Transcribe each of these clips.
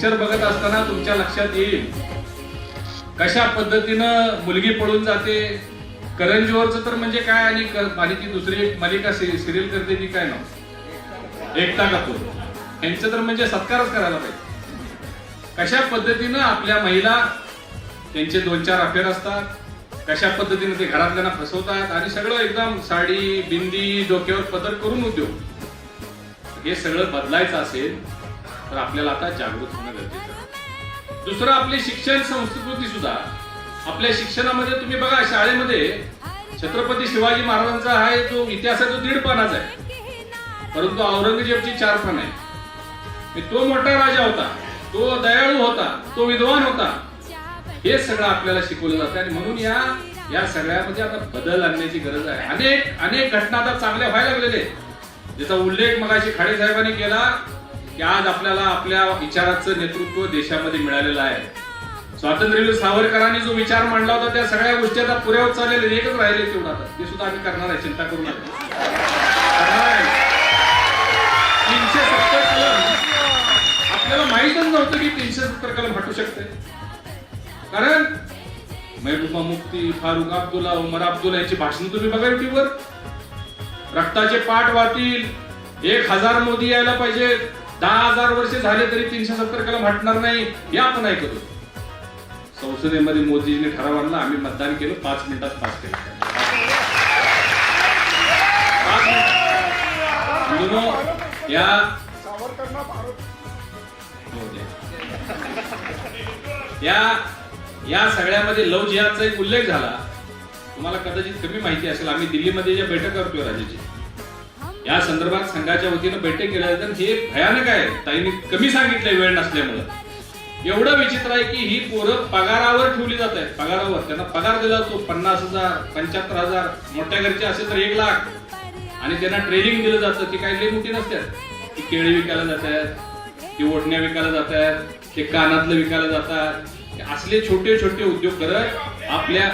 Picture बघत असताना तुमच्या लक्षात येईल. कशा पद्धतीनं मुलगी पळून जाते? करंजीवरच तर म्हणजे काय आणि क- आणि ती दुसरी एक मालिका सिरियल करते ती काय नाव? एकता कपूर. यांचं तर म्हणजे सत्कारच करायला पाहिजे. कशा पद्धतीनं आपल्या महिला त्यांचे दोन चार अफेअर असतात? कशा पद्धतीने ते घरातल्यांना फसवतात? आणि सगळं एकदम साडी बिंदी डोक्यावर पदर करून उद्योग. हे सगळं बदलायचं असेल तर आपल्याला आता जागृत होणं गरजेचं आहे. दुसरं आपली शिक्षण संस्कृती सुद्धा. आपल्या शिक्षणामध्ये तुम्ही बघा शाळेमध्ये छत्रपती शिवाजी महाराजांचा हा जो इतिहास आहे तो दीड पानाचा आहे. परंतु औरंगजेबची चार पान आहे तो मोठा राजा होता तो दयाळू होता तो विद्वान होता. हे सगळं आपल्याला शिकवलं जातं आणि म्हणून या या सगळ्यामध्ये आता बदल आणण्याची गरज आहे. अनेक अनेक घटना आता चांगल्या व्हायला लागलेले आहेत. ज्याचा उल्लेख मगाशी खाडे साहेबांनी केला की आज आपल्याला आपल्या विचाराचं नेतृत्व देशामध्ये मिळालेलं आहे. स्वातंत्र्यवीर सावरकरांनी जो विचार मांडला होता त्या सगळ्या गोष्टी आता पुऱ्या चाललेले एकच राहिले तेवढा ते सुद्धा आम्ही करणार आहे चिंता करू नका. तीनशे सत्तर कलम. आपल्याला माहितच नव्हतं की तीनशे सत्तर कलम हटू शकते. कारण महबूबा मुफ्ती फारुख अब्दुल्ला उमर अब्दुल्ला यांची भाषण तुम्ही बघा युट्यूबवर. रक्ताचे पाठ वाहतील. एक हजार मोदी यायला पाहिजे दहा हजार वर्ष झाले तरी तीनशे सत्तर कलम हटणार नाही हे आपण ऐकतो. संसदेमध्ये मोदीजीने ठराव आणला आम्ही मतदान केलं पाच मिनिटात पास केलं. या या या सगळ्यामध्ये लव जिहादचा एक उल्लेख झाला. तुम्हाला कदाचित कमी माहिती असेल आम्ही दिल्लीमध्ये जे बैठक करतोय राजाची या संदर्भात संघाच्या वतीनं बैठक केल्यानंतर हे भयानक आहे. ताईंनी कमी सांगितलंय वेळ नसल्यामुळं. एवढं विचित्र आहे की ही पोरं पगारावर ठेवली जात आहेत. पगारावर. त्यांना पगार दिला जातो. पन्नास हजार पंच्याहत्तर हजार. मोठ्या घरचे असेल तर एक लाख. आणि त्यांना ट्रेनिंग दिलं जातं ती काही लई मोठी नसतात ती केळी विकायला जातात ती ओढण्या विकायला जातात ते कानातलं विकायला जातात असले छोटे छोटे उद्योग करत आपल्या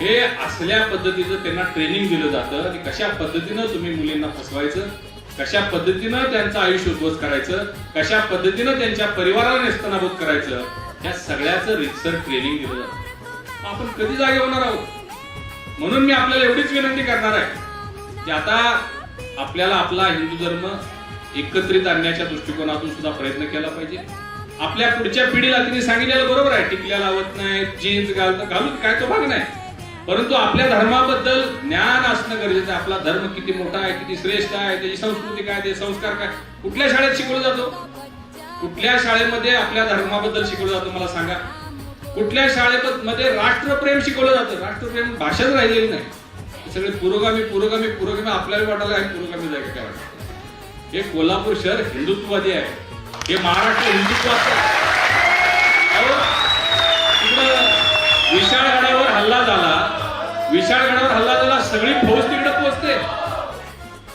हे असल्या पद्धतीचं त्यांना ट्रेनिंग दिलं जातं. की कशा पद्धतीनं तुम्ही मुलींना फसवायचं? कशा पद्धतीनं त्यांचं आयुष्य उद्ध्वस्त करायचं? कशा पद्धतीनं त्यांच्या परिवाराला नेस्तनाभूत करायचं? या सगळ्याचं रितसर ट्रेनिंग दिलं जातं. आपण कधी जागे होणार आहोत? म्हणून मी आपल्याला एवढीच विनंती करणार आहे की आता आपल्याला आपला हिंदू धर्म एकत्रित आणण्याच्या दृष्टिकोनातून सुद्धा प्रयत्न केला पाहिजे. आपल्या पुढच्या पिढीला तिने सांगितलेलं बरोबर आहे टिकल्या लावत नाही जीन्स घालत घालून काय तो भाग नाही. परंतु आपल्या धर्माबद्दल ज्ञान असणं गरजेचं आहे. आपला धर्म किती मोठा आहे किती श्रेष्ठ आहे त्याची संस्कृती काय ते संस्कार काय कुठल्या शाळेत शिकवलं जातो? कुठल्या शाळेमध्ये आपल्या धर्माबद्दल शिकवलं जातं मला सांगा? कुठल्या शाळेमध्ये राष्ट्रप्रेम शिकवलं जातं? राष्ट्रप्रेम भाषाच राहिलेली नाही. सगळे पुरोगामी पुरोगामी पुरोगामी आपल्याला वाटायला आहे पुरोगामी जायचं काय वाटतं? हे कोल्हापूर शहर हिंदुत्ववादी आहे. हे महाराष्ट्र हिंदुत्वाचं आहे. विशाळगडावर हल्ला झाला. विशाळगडावर हल्ला झाला सगळी फौज तिकडे पोहोचते.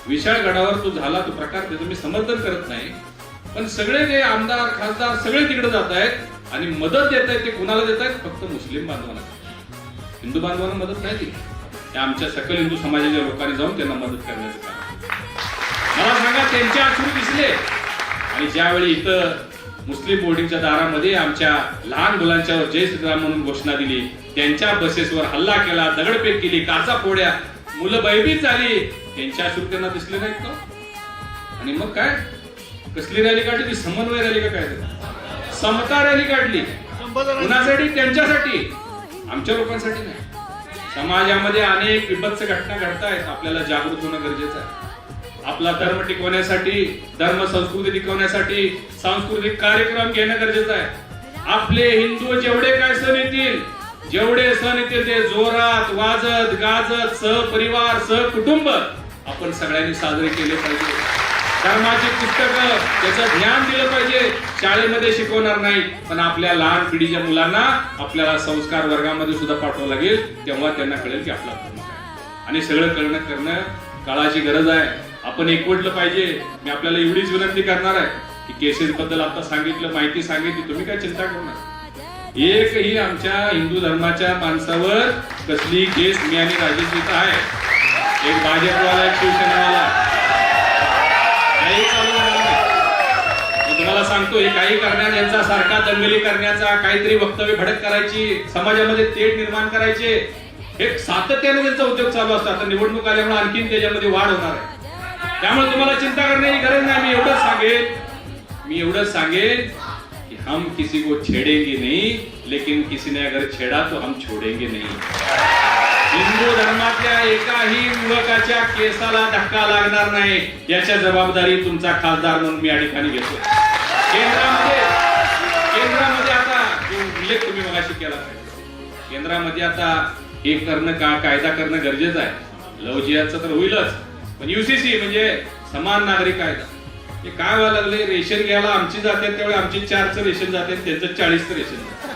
विशाळगडावर तो झाला तो प्रकार त्याचं मी समर्थन करत नाही. पण सगळे जे आमदार खासदार सगळे तिकडे जात आहेत आणि मदत देत आहेत ते कुणाला देत आहेत? फक्त मुस्लिम बांधवांना. हिंदू बांधवांना मदत नाही दिली ते आमच्या सकल हिंदू समाजाच्या लोकांनी जाऊन त्यांना मदत करण्याचं काम मला सांगा त्यांचे आश्रू दिसले. आणि ज्यावेळी इथं मुस्लिम बोर्डिंगच्या दारामध्ये आमच्या लहान मुलांच्यावर जय श्रीराम म्हणून घोषणा दिली. त्यांच्या बसेसवर हल्ला केला दगडफेक केली काचा फोड्या मुलं भयभीत झाली. त्यांच्या अशुभ त्यांना दिसले नाहीत का? आणि मग काय? कसली रॅली काढली? ती समन्वय रॅली का काय समता रॅली काढली. कुणासाठी? त्यांच्यासाठी. आमच्या लोकांसाठी नाही. समाजामध्ये अनेक विभत्स घटना घडतायत. आपल्याला जागृत होणं गरजेचं आहे. आपला धर्म टिकवण्यासाठी धर्म संस्कृती टिकवण्यासाठी सांस्कृतिक कार्यक्रम घेणं गरजेचं आहे. आपले हिंदू जेवढे काय सण येतील जेवढे सण येतील ते जोरात वाजत गाजत सहपरिवार सहकुटुंब आपण सगळ्यांनी साजरे केले पाहिजे. धर्माची पुस्तकं त्याचं ज्ञान दिलं पाहिजे. शाळेमध्ये शिकवणार नाही पण आपल्या लहान पिढीच्या मुलांना आपल्याला संस्कार वर्गामध्ये सुद्धा पाठवावं लागेल तेव्हा त्यांना कळेल की आपला धर्म आणि सगळं करणं करणं काळाची गरज आहे. आपण एकवटलं पाहिजे. मी आपल्याला एवढीच विनंती करणार आहे की केसेस बद्दल आता सांगितलं माहिती सांगितली तुम्ही काय चिंता करू नका. एकही आमच्या हिंदू धर्माच्या माणसावर कसली केस मी आणि राजेश इथं आहे. एक भाजपवाला एक शिवसेनावाला. सांगतो हे काही करण्यात यांचा सारखा दंगली करण्याचा काहीतरी वक्तव्य भडक करायची समाजामध्ये तेढ निर्माण करायचे. हे सातत्याने त्यांचा उद्योग चालू असतो. आता निवडणूक आल्यामुळे आणखीन त्याच्यामध्ये वाढ होणार आहे. त्यामुळे तुम्हाला चिंता करण्याची गरज नाही. मी एवढंच सांगेन. मी एवढंच सांगेन कि हम किसी को छेड़ेंगे नहीं लेकिन किसी ने अगर छेड़ा तो हम छोड़ेंगे नाही. हिंदू धर्मातल्या एकाही युवकाच्या केसाला धक्का लागणार नाही. याच्या जबाबदारी तुमचा खासदार म्हणून मी या ठिकाणी घेतो केंद्रामध्ये केंद्रामध्ये आता उल्लेख तुम्ही मगाशी केला केंद्रामध्ये आता हे करणं का कायदा करणं गरजेचं आहे. लवजियाचं तर होईलच. पण युसीसी म्हणजे समान नागरी कायदा हे काय व्हायला लागले? रेशन घ्यायला आमची जाते त्यावेळी आमची चारचं रेशन जाते त्यांचं चाळीसचं रेशन जाते.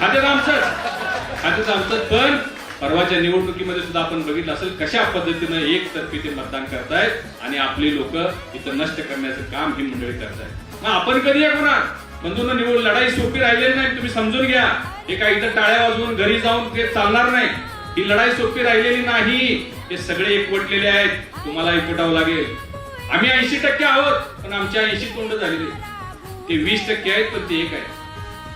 खात्यात आमचंच. खात्यात आमचं पण परवाच्या निवडणुकीमध्ये सुद्धा आपण बघितलं असेल कशा पद्धतीनं एक तर्फी ते मतदान करतायत आणि आपली लोक इथं नष्ट करण्याचं काम ही मंडळी करतायत. मग आपण कधी या कोणा बंधूंना निवड लढाई सोपी राहिलेली नाही तुम्ही समजून घ्या. हे काही इथं टाळ्या वाजवून घरी जाऊन ते चालणार नाही. ही लढाई सोपी राहिलेली नाही. हे सगळे एकवटलेले आहेत. तुम्हाला एकवटावं लागेल. आम्ही ऐंशी टक्के आहोत पण आमच्या ऐंशी तोंड झालेले ते वीस टक्के आहेत पण ते एक आहे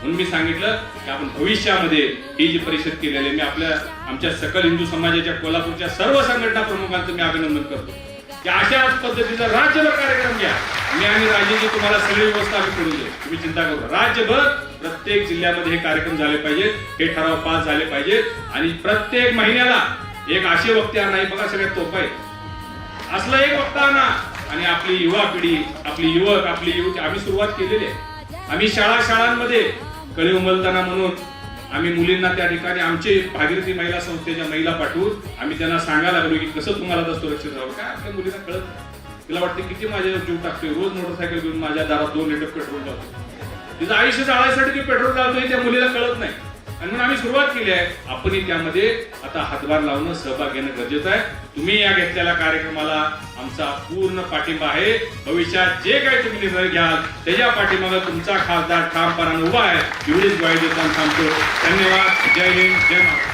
म्हणून मी सांगितलं की आपण भविष्यामध्ये ही जी परिषद केलेली आहे मी आपल्या आमच्या सकल हिंदू समाजाच्या कोल्हापूरच्या सर्व संघटना प्रमुखांचं मी अभिनंदन करतो. की अशाच पद्धतीचा राज्यभर कार्यक्रम घ्या. मी आणि राज्याची तुम्हाला सगळी व्यवस्था आम्ही करून देऊ. तुम्ही चिंता करू राज्यभर प्रत्येक जिल्ह्यामध्ये हे कार्यक्रम झाले पाहिजेत हे ठराव पास झाले पाहिजेत आणि प्रत्येक महिन्याला एक असे वक्ते आणा. बघा सगळ्यात तोप आहे. असलं एक वक्ता आणा. आणि आपली युवा पिढी आपली युवक आपली युवती. आम्ही सुरुवात केलेली आहे. आम्ही शाळा शाळांमध्ये कळी उमलताना म्हणून आम्ही मुलींना त्या ठिकाणी आमचे भागीरथी महिला संस्थेच्या महिला पाठवून आम्ही त्यांना सांगायला लागलो की कसं तुम्हाला सुरक्षित राहावं? काय आपल्या मुलींना कळत नाही. तिला वाटते किती माझ्या जीव टाकतोय. रोज मोटरसायकल घेऊन माझ्या दारात दोन लिटर पेट्रोल टाकतो तिचं आयुष्य जाळायसाठी पेट्रोल टाकतोय त्या मुलीला कळत नाही. आणि म्हणून आम्ही सुरुवात केली आहे. आपणही त्यामध्ये आता हातभार लावणं सहभाग घेणं गरजेचं आहे. तुम्ही या घेतलेल्या कार्यक्रमाला आमचा पूर्ण पाठिंबा आहे. भविष्यात जे काही तुम्ही निर्णय घ्याल त्याच्या पाठीमागे तुमचा खासदार ठामपणाने उभा आहे. एवढीच ग्वाही देताना थांबतो. धन्यवाद. जय हिंद. जय महाराष्ट्र.